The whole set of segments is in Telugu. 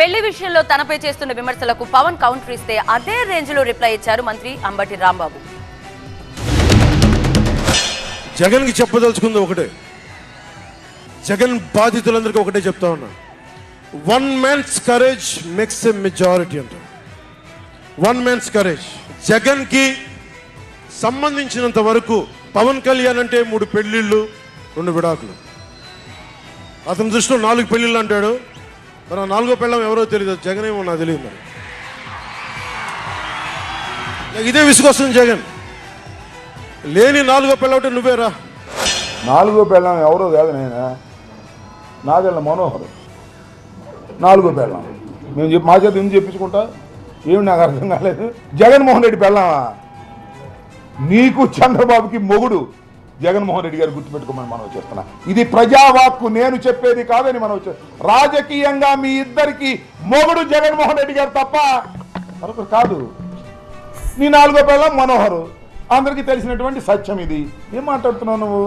పెళ్ళి విషయంలో తనపై చేస్తున్న విమర్శలకు పవన్ కౌంటర్ ఇస్తే అదే రేంజ్లో రిప్లై ఇచ్చారు మంత్రి అంబటి రాంబాబు. జగన్కి చెప్పదలుచుకుంది ఒకటే. జగన్ బాధితులందరికీ ఒకటే చెప్తా ఉన్నా. One man's courage makes a majority అంట. వన్ మ్యాన్స్ కరేజ్ జగన్కి సంబంధించినంత వరకు పవన్ కళ్యాణ్ అంటే మూడు పెళ్ళిళ్ళు రెండు విడాకులు. అతని దృష్టిలో నాలుగు పెళ్ళిళ్ళు అంటాడు. మరి నాలుగో పెళ్ళం ఎవరో తెలియదు జగన్ ఏమో నాకు తెలియదు మరి. నాకు ఇదే విసుగొస్తుంది జగన్. లేని నాలుగో పెళ్ళవుటే నువ్వేరా నాలుగో పెళ్ళం ఎవరో కాదు నేను. నాదెళ్ళ మనోహర్. నాలుగో పెళ్ళం. మేము చెప్పి మా చేత ఎందుకు చెప్పించుకుంటా? ఏమి నాకు అర్థం కాలేదు. జగన్మోహన్ రెడ్డి పెళ్ళామా? నీకు చంద్రబాబుకి మొగుడు. జగన్మోహన్ రెడ్డి గారు గుర్తుపెట్టుకోమని మనం చేస్తున్నా. ఇది ప్రజావాక్కు నేను చెప్పేది కాదని మనం రాజకీయంగా మీ ఇద్దరికి మొగుడు జగన్మోహన్ రెడ్డి గారు తప్ప మరొకరు కాదు. నీ నాలుగో పెళ్ళం మనోహరు. అందరికీ తెలిసినటువంటి సత్యం ఇది. ఏం మాట్లాడుతున్నావు నువ్వు?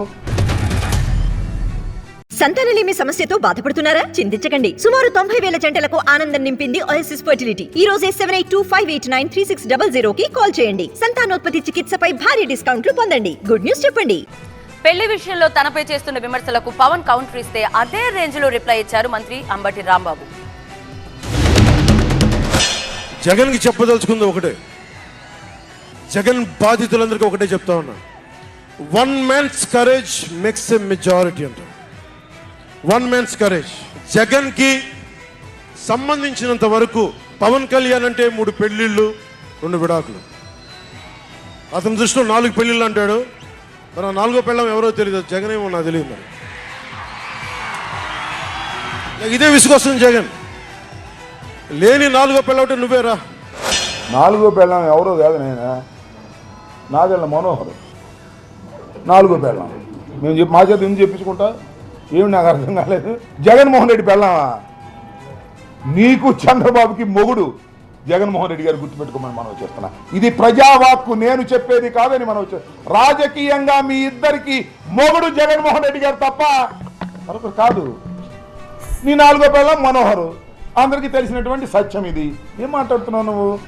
సంతానలేమి సమస్యతో బాధపడుతున్నారా? చింతించకండి. సుమారు తొంభై వేల జంటలకు ఆనందం నింపింది ఓఎస్ఎస్ ఫర్టిలిటీ ఈ రోజే seven eight two five eight nine three six double zero కి కాల్ చేయండి. సంతానోత్పత్తి చికిత్సపై భారీ డిస్కౌంట్లు పొందండి. గుడ్ న్యూస్ చెప్పండి. పెళ్ళి విషయంలో తనపై చేస్తున్న విమర్శలకు పవన్ కౌంటర్ ఇస్తే అదే రేంజ్లో రిప్లై ఇచ్చారు మంత్రి అంబటి రాంబాబు. జగన్కి చెప్పదలుచుకుంది ఒకటే. జగన్ బాధితులందరికీ ఒకటే చెప్తా ఉన్నా. One man's courage makes a majority అంట వన్ మ్యాన్స్ కరేజ్ జగన్కి సంబంధించినంత వరకు పవన్ కళ్యాణ్ అంటే మూడు పెళ్ళిళ్ళు రెండు విడాకులు. అతని దృష్టిలో నాలుగు పెళ్ళిళ్ళు అంటాడు. మరి నాలుగో పెళ్ళం ఎవరో తెలియదు జగన్ ఏమో నాకు తెలియదు మరి. నాకు ఇదే విసుగొస్తుంది జగన్. లేని నాలుగో పెళ్ళవుటే నువ్వేరా నాలుగో పెళ్ళం ఎవరో కాదు నేను? నాగళ్ళ మనోహర్. నాలుగో పెళ్ళం. మేము చెప్పి మా చేత ఎందుకు చెప్పించుకుంటా? ఏమి నాకు అర్థం కాలేదు. జగన్మోహన్ రెడ్డి పెళ్ళామా? నీకు చంద్రబాబుకి మొగుడు. జగన్మోహన్ రెడ్డి గారు గుర్తుపెట్టుకోమని మనం చేస్తున్నా. ఇది ప్రజావాక్కు నేను చెప్పేది కాదని మనం రాజకీయంగా మీ ఇద్దరికి మొగుడు జగన్మోహన్ రెడ్డి గారు తప్ప మరొకరు కాదు. నీ నాలుగో పెళ్ళం మనోహరు. అందరికీ తెలిసినటువంటి సత్యం ఇది. ఏం మాట్లాడుతున్నావు నువ్వు?